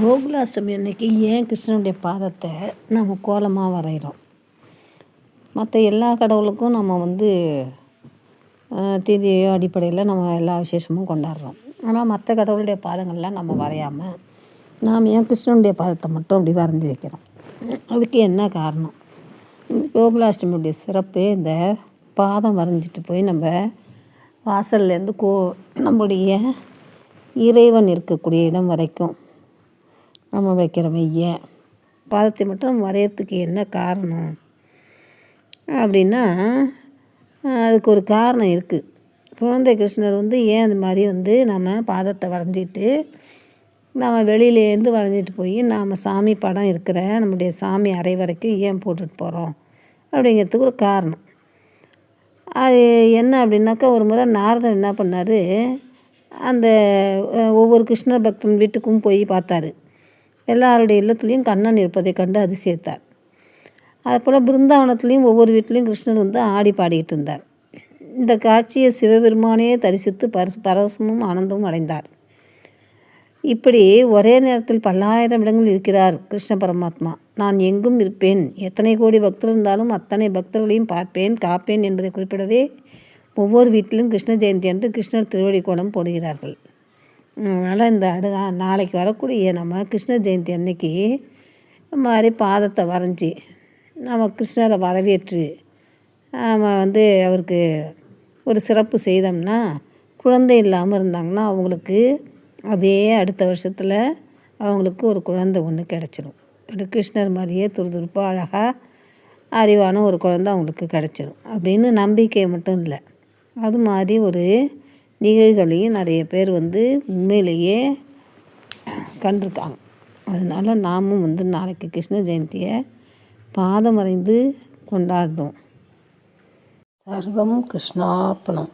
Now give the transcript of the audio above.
கோகுலாஷ்டமி அன்னைக்கு ஏன் கிருஷ்ணனுடைய பாதத்தை நம்ம கோலமாக வரைகிறோம் மற்ற எல்லா கடவுளுக்கும் நம்ம வந்து திதியோ அடிப்படையில் நம்ம எல்லா விசேஷமும் கொண்டாடுறோம். ஆனால் மற்ற கடவுளுடைய பாதங்கள்லாம் நம்ம வரையாமல் நாம் ஏன் கிருஷ்ணனுடைய பாதத்தை மட்டும் அப்படி வரைஞ்சி வைக்கிறோம்? அதுக்கு என்ன காரணம்? கோகுலாஷ்டமியுடைய சிறப்பு இந்த பாதம் வரைஞ்சிட்டு போய் நம்ம வாசல்லேருந்து கோ நம்முடைய இறைவன் இருக்கக்கூடிய இடம் வரைக்கும் நம்ம வைக்கிறோம் ஏன் பாதத்தை மட்டும் வரையறதுக்கு என்ன காரணம்? அப்படின்னா அதுக்கு ஒரு காரணம் இருக்குது குழந்தை கிருஷ்ணர் வந்து ஏன் அந்த மாதிரி வந்து நம்ம பாதத்தை வரைஞ்சிட்டு நம்ம வெளியிலேருந்து வரைஞ்சிட்டு போய் நாம் சாமி படம் இருக்கிற நம்முடைய சாமி அறை வரைக்கும் ஏன் போட்டுட்டு போகிறோம் அப்படிங்கிறதுக்கு ஒரு காரணம். அது என்ன அப்படின்னாக்கா ஒரு முறை நாரதர் என்ன பண்ணார்? அந்த ஒவ்வொரு கிருஷ்ண பக்தன் வீட்டுக்கும் போய் பார்த்தாரு. எல்லாருடைய இல்லத்துலேயும் கண்ணன் இருப்பதை கண்டு அதிசயித்தார். அதுபோல் பிருந்தாவனத்துலேயும் ஒவ்வொரு வீட்லேயும் கிருஷ்ணன் வந்து ஆடி பாடிக்கிட்டு இருந்தார். இந்த காட்சியை சிவபெருமானே தரிசித்து பரஸ் பரவசமும் ஆனந்தமும் அடைந்தார். இப்படி ஒரே நேரத்தில் பல்லாயிரம் இடங்கள் இருக்கிறார் கிருஷ்ண பரமாத்மா. நான் எங்கும் இருப்பேன். எத்தனை கோடி பக்தர் இருந்தாலும் அத்தனை பக்தர்களையும் பார்ப்பேன் காப்பேன் என்பதை குறிப்பிடவே ஒவ்வொரு வீட்டிலும் கிருஷ்ண ஜெயந்தி அன்று கிருஷ்ணர் திருவடி கோலம் போடுகிறார்கள். அதனால் இந்த அடு நாளைக்கு வரக்கூடிய நம்ம கிருஷ்ண ஜெயந்தி அன்னைக்கு மாதிரி பாதத்தை வரைஞ்சி நம்ம கிருஷ்ணரை வரவேற்று நம்ம வந்து அவருக்கு ஒரு சிறப்பு செய்தோம்னா குழந்தை இல்லாமல் இருந்தாங்கன்னா அவங்களுக்கு அதே அடுத்த வருஷத்தில் அவங்களுக்கு ஒரு குழந்தை ஒன்று கிடச்சிடும் ஒரு கிருஷ்ணர் மாதிரியே துருதுருப்பாக அழகாக அறிவான ஒரு குழந்தை அவங்களுக்கு கிடச்சிடும் அப்படின்னு நம்பிக்கை மட்டும் இல்லை. அது மாதிரி ஒரு நிகழ்வுகளையும் நிறைய பேர் வந்து உண்மையிலேயே கண்டிருக்காங்க. அதனால் நாமும் வந்து நாளைக்கு கிருஷ்ண ஜெயந்தியை பாதம் வரைந்து கொண்டாடுறோம். சர்வம் கிருஷ்ணார்ப்பணம்